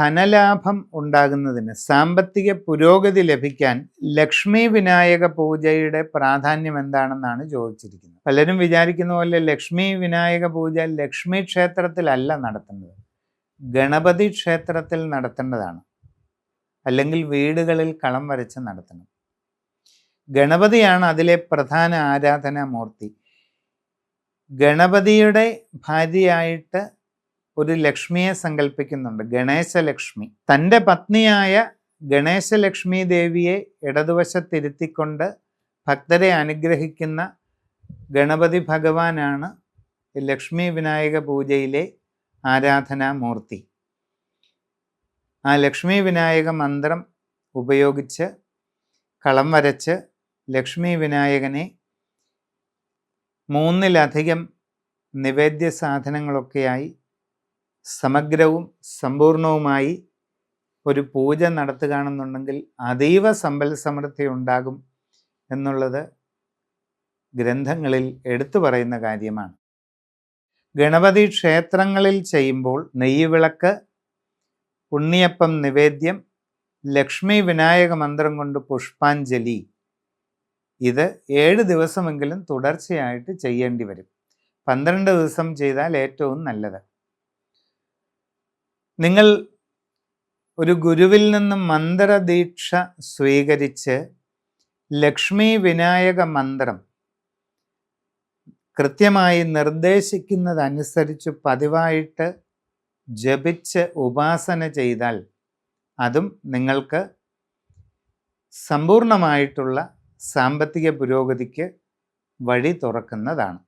ധനലാഭം ഉണ്ടാകുന്നതിന് സാമ്പത്തിക പുരോഗതി ലഭിക്കാൻ ലക്ഷ്മി വിനായക പൂജയുടെ പ്രാധാന്യം എന്താണെന്നാണ് ചോദിച്ചിരിക്കുന്നത്. പലരും വിചാരിക്കുന്ന പോലെ ലക്ഷ്മി വിനായക പൂജ ലക്ഷ്മി ക്ഷേത്രത്തിലല്ല നടത്തേണ്ടത് ഗണപതി ക്ഷേത്രത്തിൽ നടത്തേണ്ടതാണ്. അല്ലെങ്കിൽ വീടുകളിൽ കളം വരച്ച് നടത്തണം. ഗണപതിയാണ് അതിലെ പ്രധാന ആരാധനാമൂർത്തി. ഗണപതിയുടെ ഭാര്യയായിട്ട് ഒരു ലക്ഷ്മിയെ സങ്കല്പിക്കുന്നുണ്ട് ഗണേശലക്ഷ്മി. തന്റെ പത്നിയായ ഗണേശലക്ഷ്മി ദേവിയെ ഇടതുവശത്തിരുത്തിക്കൊണ്ട് ഭക്തരെ അനുഗ്രഹിക്കുന്ന ഗണപതി ഭഗവാനാണ് ലക്ഷ്മി വിനായക പൂജയിലെ ആരാധനാമൂർത്തി ആ ലക്ഷ്മി വിനായക മന്ത്രം ഉപയോഗിച്ച് കളം വരച്ച് ലക്ഷ്മി വിനായകനെ മൂന്നിലധികം നിവേദ്യ സാധനങ്ങളൊക്കെയായി സമഗ്രവും സമ്പൂർണവുമായി ഒരു പൂജ നടത്തുകയാണെന്നുണ്ടെങ്കിൽ അതീവ സമ്പൽ സമൃദ്ധി ഉണ്ടാകും എന്നുള്ളത് ഗ്രന്ഥങ്ങളിൽ എടുത്തു പറയുന്ന കാര്യമാണ്. ഗണപതി ക്ഷേത്രങ്ങളിൽ ചെയ്യുമ്പോൾ നെയ്യ് ഉണ്ണിയപ്പം നിവേദ്യം ലക്ഷ്മി വിനായക മന്ത്രം കൊണ്ട് പുഷ്പാഞ്ജലി. ഇത് ഏഴ് ദിവസമെങ്കിലും തുടർച്ചയായിട്ട് ചെയ്യേണ്ടി വരും. പന്ത്രണ്ട് ദിവസം ചെയ്താൽ ഏറ്റവും നല്ലത്. നിങ്ങൾ ഒരു ഗുരുവിൽ നിന്ന് മന്ത്രദീക്ഷ സ്വീകരിച്ച് ലക്ഷ്മി വിനായക മന്ത്രം കൃത്യമായി നിർദ്ദേശിക്കുന്നതനുസരിച്ച് പതിവായിട്ട് ജപിച്ച് ഉപാസന ചെയ്താൽ അതും നിങ്ങൾക്ക് സമ്പൂർണമായിട്ടുള്ള സാമ്പത്തിക പുരോഗതിക്ക് വഴി തുറക്കുന്നതാണ്.